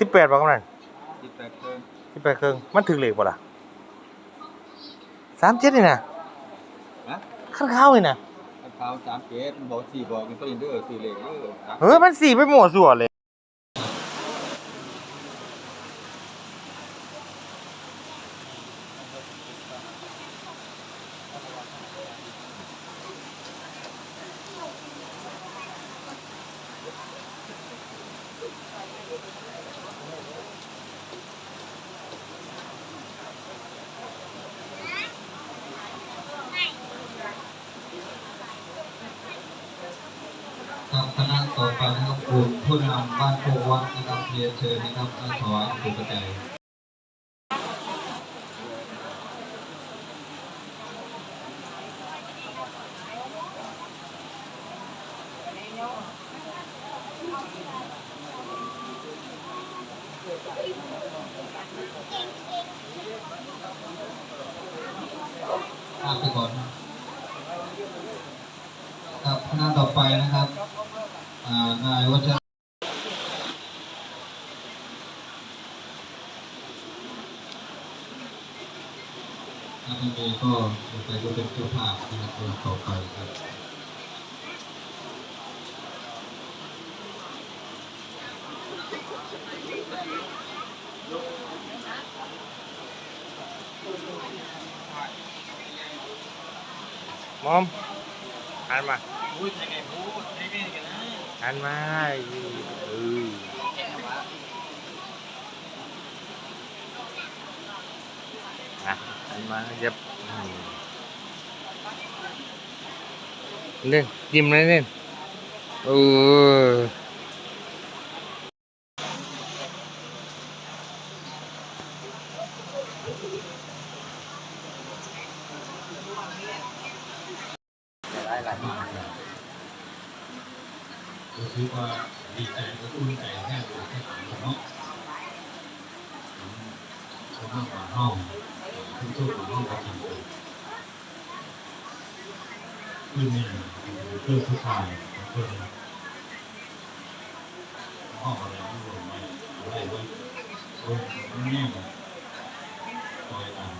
สิบแปดบ่กำนันสิบแปดเครื่องสิบแปดเครื่องมันถึงเหล็กบ่ล่ะสามเจ็ดนี่นะนะขั้นข้าวนี่นะข้าวสามเกตบอกสี่บอกมันก็อินเดอร์สี่เหล็กเด้อครับเฮ้ยมันสี่ไปหมดส่วนเลย ต่อไปนะครับกลุ่มผู้นำบ้านโพวัดนะครับเรียนเชิญนะครับท่านถวายสุปัจจัยข้ามไปก่อนครับคณะต่อไปนะครับ นายวัชรถ้าไม่มีก็ต่อไปก็เป็นเจ้าภาพนะครับคนต่อไปครับมอมหันมาอุ้ยไทยไงพูดไทยไม่กันนะ หันมาเอออะหันมาเย็บเล่นยิ้มเลยเล่นเออได้ลา ยมครับรู้สึกว่าดีใจและอุ่นใจแค่ตัวแค่ตัวเนาะผมมากกว่าห้องทุกทุกของห้องก็จริงคือเนี่ยคือผู้ชายคือห้องอะไรที่ผมไม่อะไรไว้คนนี้คอยตาม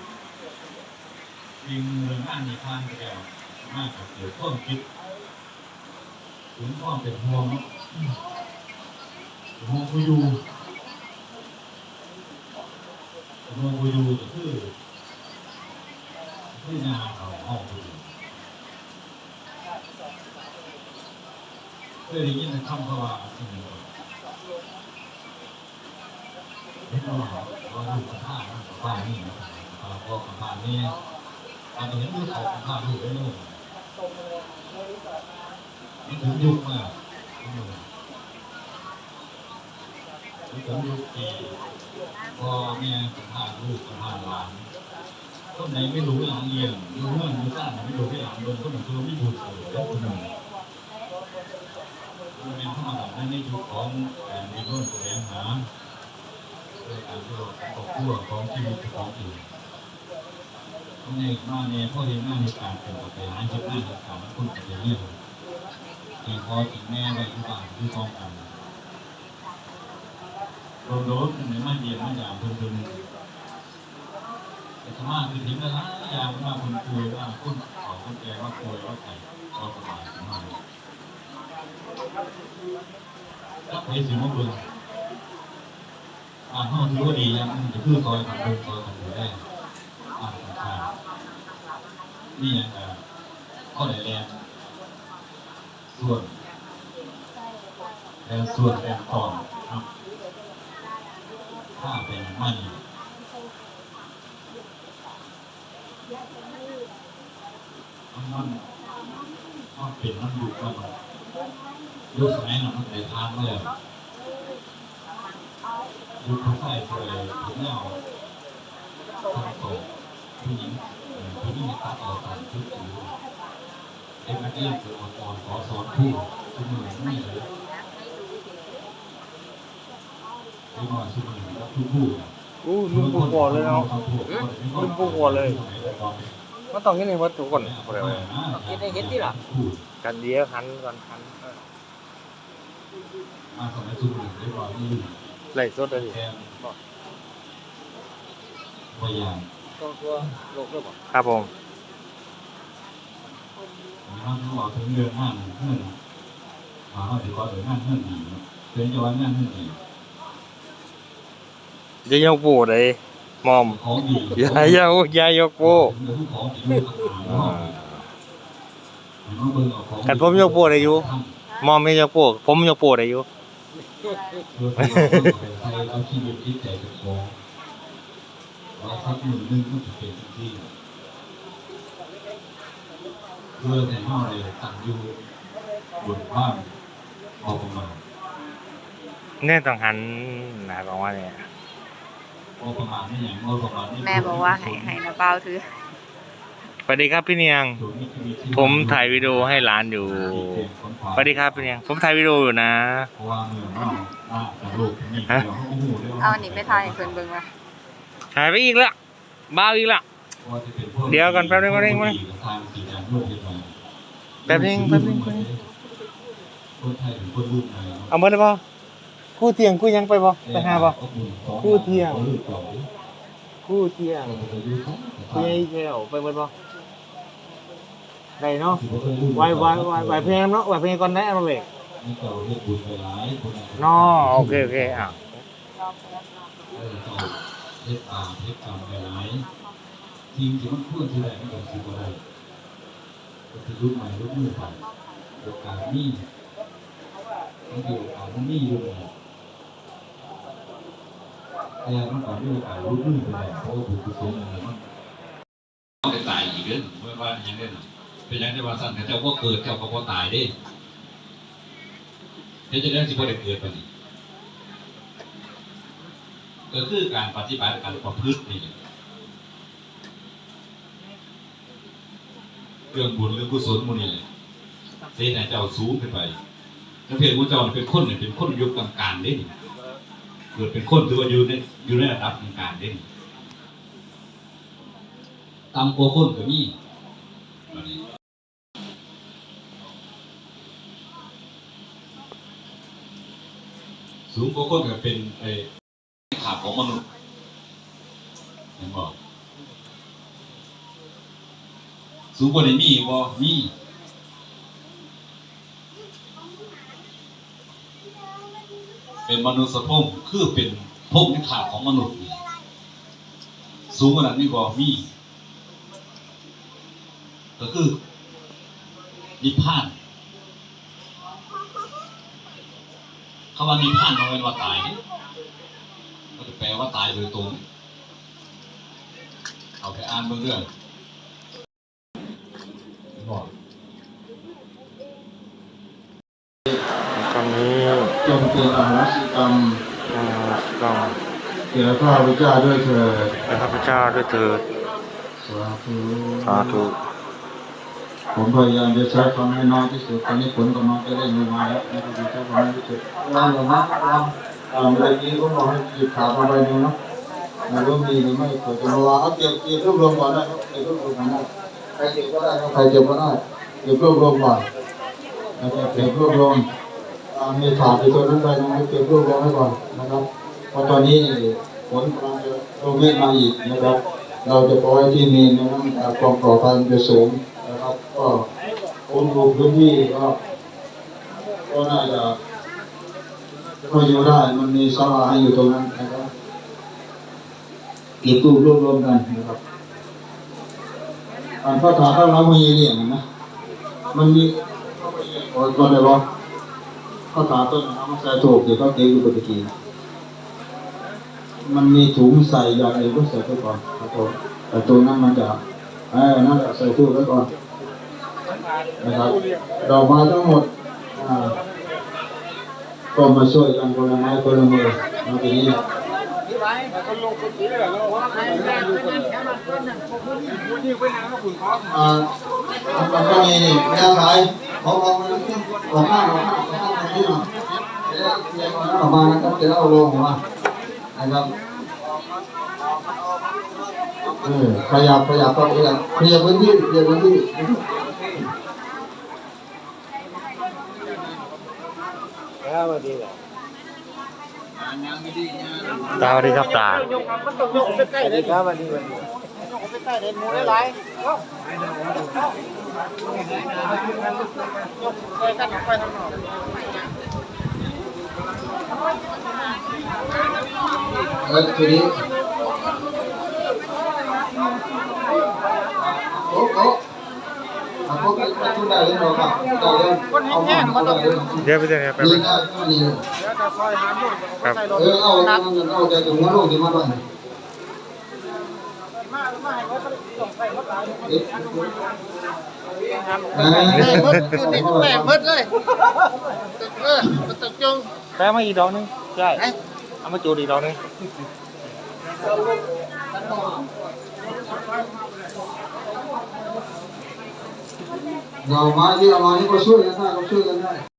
จริงเรื่องอันนี้ผ่านไปแล้วมากกับเกี่ยวข้องคิด ถึงความเป็นห่วงห่วงผู้อยู่ห่วงผู้อยู่ก็คือคืองานของห้องผู้อยู่เคยได้ยินคำเขาว่าสิ่งนี้เห็นว่าเราอยู่กับท่ากับท่านี่นะครับพอกับท่านี่ตอนนี้ดูเขากับท่าอยู่ได้เล ยมันถึงยุคมากมันถึงยุคที่พ่อแม่สัมภาษณ์ลูกสัมภาษณ์หลานคนไหนไม่รู้หลังเรียนรู้เรื่องรู้สร้างไม่รู้ที่หลังโดนคนหนึ่งคือไม่ดูเลยแล้วคนหนึ่งมันเป็นธรรมดาในยุคของการมีร่วมแสวงหาโดยการที่เราครอบครัวของชีวิตของอื่นในมาเนี่ยพ่อเรียนมาในการเป็นไปหาชีวิตในการคุณจะเรียน ที่พ่อที่แม่ไว้ที่บ้านที่ต้องกันโดนโดนในมาเยียนมาอย่างเพิ่นเพิ่นแต่สมาคือทิ้งแล้วนะยางว่าคนคุยว่าคนขอคนแก่ว่าคุยว่าใครก็สบายสบายก็ไปสิมาเบิ่งอ่าห้องถือว่าดีอย่างมันจะคือซอยกันเบิ่งซอยกันอยู่ได้อ่านสำคัญนี่อย่างก็ข้อไหนแรง ส่วนแต่ส่วนแต่ก่อนครับถ้าเป็นมันมันมันมันเป็นมันอยู่มันยุคสมัยนั้นมันไปทางเลยยุคเขาใส่เคยถึงแนวทางโตผู้หญิงผู้หญิงตัดออกจากชุดผิว เอ็มเอ็มคือองค์กรขอสอนผู้ทุกมือไม่เลยที่มาทุกมือทุกผู้อู้ลุงปูหัวเลยเนาะลืมปลูกหัวเลยมันต้องกินในวัตถุก่อนบ่ได้เว้ยกินได้เห็นที่หรอกันเดียวหันก่อนหันเออมาสมัยสุดเรียบร้อยนี่ไหลสดเลยแทนพยายามต้องตัวโลกเรื่องครับผม นะครับที่บอกถึงเดือนห้าหนึ่งเพื่อนมาว่าเดี๋ยวก็เดือนห้าเพื่อนดีเนาะเป็นจะวันห้าเพื่อนดีจะยกโป้เลยมอมยาย่าอย่ายกโป้เรื่องของดีเรื่องต่างๆกันผมยกโป้ได้อยู่มอมไม่ยกโป้ผมยกโป้ได้อยู่เพื่อที่เราต้องใช้เอาชีวิตจิตใจเป็นของเราสักหนึ่งนึงมันจะเป็นที่ เพื่อในห้องเลยตั้งอยู่บนบ้านพอประมาณเนี่ยต้องหันหน้าออกมาเนี่ยพอประมาณนี่อย่างพอประมาณนี่แม่บอกว่าให้ให้นะเปาถือสวัสดีครับพี่เนียง ผมถ่ายวิดีโอให้หลานอยู่สวัสดีครับพี่เนียง ผมถ่ายวิดีโออยู่นะเพราะว่าเมืองนอกอ่าแต่ลูกนี่ฮะเดี๋ยวเขาโอ้โหเรียกว่าเอาอันนี้ไปทายให้เพิ่นเบิ่งว่าถ่ายไปอีกแล้วบ้าอีกแล้วว่าจะ เป็นพวกเดี๋ยวก่อนแป๊บนึงแป๊บนึงแป๊บนึงทางสีการรวดเร็วแป๊บนึงแป๊บนึงแป๊บนึงคนไทยเป็นคนรุ่นใหม่เอาเมื่อได้ป่คู่เที่ยงคู่ยังไปป่ไปหาป่คู่เที่ยงคู่เที่ยงเที่ยงแก้วไปเมื่อป่ได้เนาะไหวไหวไหวไหวเพลงเนาะไหวเพลงก่อนได้เอาเบรกนี่เก่าเรียกบุญไปหลายคนเนาะโอเคโอเคอะเออเจ้าเฮ็ดตามเฮ็ดตามไปหลายจ ริงที่มันพูดที่ไหนมันก็สิบ่ได้ก็คือรุ่นใหม่รุ่นมือไปโอกาสมีมันอยู่โอกาสมันมีอยู่เลยแต่มันก็มีโอกาสรุ่นมือไปได้เพราะว่าบุญกุศลอะไรมันต้องไปตายอีกเด้อเมื่อว่าอย่างเด้อเป็นอย่างที่ว่าสั่นแต่เจ้าก็เกิดเจ้าก็ตายเด้เดี๋ยวจะได้สิบ่ได้เกิดไปนี่ก็คือการปฏิบัติการประพฤตินี่แหละ เรื่องบุญเรื่องกุศลมูนี่เส้นไหนเจ้าสูงขึ้นไปแล้วเพศมูเจ้านี่เป็นคนเนี่ยเป็นคนยุคกลางๆเด้นี่เกิดเป็นคนถือว่าอยู่ในอยู่ในระดับกลางๆเด้นี่ตามกคนก็มีบัดนี้สูงกว่าคนก็เป็นไอ้ขาของมนุษย์เห็นบอก สูงกว่านี้มีบ่มีเป็นมนุษย์พงคือเป็นพงในขาของมนุษย์ สูงกว่านั้นมีบ่มี ก็คือนิพพานคำว่านิพพานมันเป็นว่าตายก็จะแปลว่าตายโดยตรงเอาไปอ่านเบื้องเรื่อง บอกตอนนี้จงเป็นอโหสิกรรมอ่าต้องแก่ข้าพเจ้าด้วยเถิดพระข้าพเจ้าด้วยเถิดสาธุสาธุผมพยายามจะใช้ความให้น้อยที่สุดตอนนี้ผลกำลังจะได้มีมาแล้วนะครับจะใช้ความให้น้อยที่สุดลองอย่างนั้นลองอ่าเมื่อกี้ก็บอกให้หยิบขามาใบหนึงเนาะไม่รู้มีหรือไม่เกิดจะมาวางเอาเก็บเก็บรวบรวมก่อนได้ครับเก็บรวบรวมก่อนได้ใค รเก็บก็ได้ใครเก็บก็ได้เก็บรวบรวมก่อนนะครับเก็บรวบรวมอ่ามีขาดอยู่ตัวนั้นใบหนึงให้เก็บรวบรวมไว้ก่อนนะครับเพราะตอนนี้ผลกำลังจะลงเม็ดมาอีกนะครับ เราจะปล่อยที่มีนะครับความปลอดภัยจะสูงนะครับ ก็คนดูพื้นที่ก็ก็น่าจะก็อยู่ได้มันมีศาลาให้อยู่ตรงนั้นนะครับเก็บตู้รวบรวมกันนะครับ อ่านพระถาพระรามีเนี่ยเห็นไหมมันมีโอ้ยก็ได้บอกพระถาต้นน้ำใส่ถูกเดี๋ยวเขาเก็บอยู่ปกติมันมีถุงใส่ยาอะไรก็ใส่ไปก่อนครับผมแต่ตัวนั้นมันจะเออนั่นแหละใส่ตู้ไว้ก่อนนะครับดอกไม้ทั้งหมดก็มาช่วยกันคนละไม้คนละมือมาทีนี้ อ่ามันก็มีนี่แนวขายของเรามันออกมาออกมาออกมาตรงนี้หน่อยเดี๋ยวเดี๋ยวเอาออกมานะครับเดี๋ยวเอาลงมานะครับเออขยับขยับก็ขยับขยับพื้นที่ขยับพื้นที่ครับสวัสดีตาสวัสดีครับตาสวัสดีครับสวัสดี สวัสดีเออทีนี้โอ้โหอะพวกนี้ไปทุนได้เลยเนาะครับได้เลยเอามาเอาได้เลยเดี๋ยวไปเดี๋ยวไปดีไปได้ก็ดีเลยครับเออเอาเอาเอาแต่ถึงว่าลูกที่มาด้วยเอ๊ะแม่มดอยู่นี่ แม่มดเลยเออมันตกจงแปมาอีกดอกหนึงใช่เอามาจูดอีกดอกหนึงเรามาที่เอามานี่ก็ช่วยกันได้ก็ช่วยกันได้